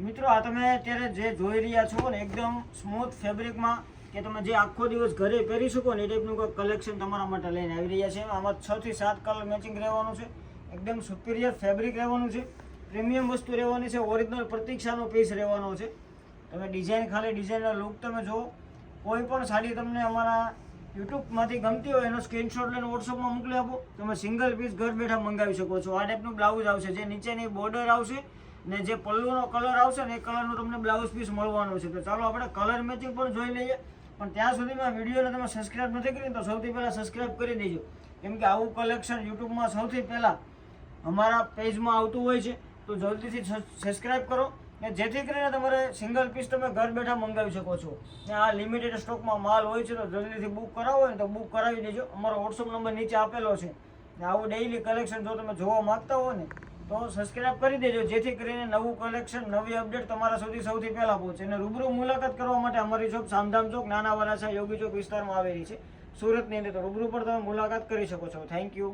મિત્રો, આ તમે અત્યારે જે જોઈ રહ્યા છો ને, એકદમ સ્મૂથ ફેબ્રિકમાં કે તમે જે આખો દિવસ ઘરે પહેરી શકો ને, એ ટાઈપનું કોઈ કલેક્શન તમારા માટે લઈને આવી રહ્યા છે. આમાં છ થી સાત કલર મેચિંગ રહેવાનું છે. એકદમ સુપિરિયર ફેબ્રિક રહેવાનું છે. પ્રીમિયમ વસ્તુ રહેવાની છે. ઓરિજિનલ પ્રતીક્ષાનો પીસ રહેવાનો છે. તમે ડિઝાઇન ખાલી ડિઝાઇનનો લુક તમે જુઓ. કોઈ પણ સાડી તમને અમારા યુટ્યુબમાંથી ગમતી હોય, એનો સ્ક્રીનશોટ લઈને વોટ્સઅપમાં મોકલી આપો. તમે સિંગલ પીસ ઘર બેઠા મંગાવી શકો છો. આ ટાઈપનું બ્લાઉઝ આવશે. જે નીચેની બોર્ડર આવશે ને જે પલ્લુનો કલર આવશે ને એ કલરનું તમને બ્લાઉઝ પીસ મળવાનું છે. તો ચાલો આપણે કલર મેચિંગ પણ જોઈ લઈએ. પણ ત્યાં સુધીમાં વિડીયોને તમે સબસ્ક્રાઇબ નથી કરી તો સૌથી પહેલાં સબસ્ક્રાઈબ કરી દેજો. કેમ કે આવું કલેક્શન યુટ્યુબમાં સૌથી પહેલાં અમારા પેજમાં આવતું હોય છે. તો જલ્દીથી સબસ્ક્રાઇબ કરો ને જેથી કરીને તમારે સિંગલ પીસ તમે ઘર બેઠા મંગાવી શકો છો. ને આ લિમિટેડ સ્ટોકમાં માલ હોય છે તો જલ્દીથી બુક કરાવો હોય ને તો બુક કરાવી દેજો. અમારો વોટ્સઅપ નંબર નીચે આપેલો છે. ને આવું ડેઈલી કલેક્શન જો તમે જોવા માંગતા હો ને તો સબસ્ક્રાઇબ કરી દેજો, જેથી કરીને નવું કલેક્શન નવી અપડેટ તમારા સુધી સૌથી પહેલાં પહોંચે. અને રૂબરૂ મુલાકાત કરવા માટે અમારી શોપ સામધામ ચોક, નાના વરાછા, યોગી ચોક વિસ્તારમાં આવેલી છે. સુરતની અંદર તો રૂબરૂ પર તમે મુલાકાત કરી શકો છો. Thank you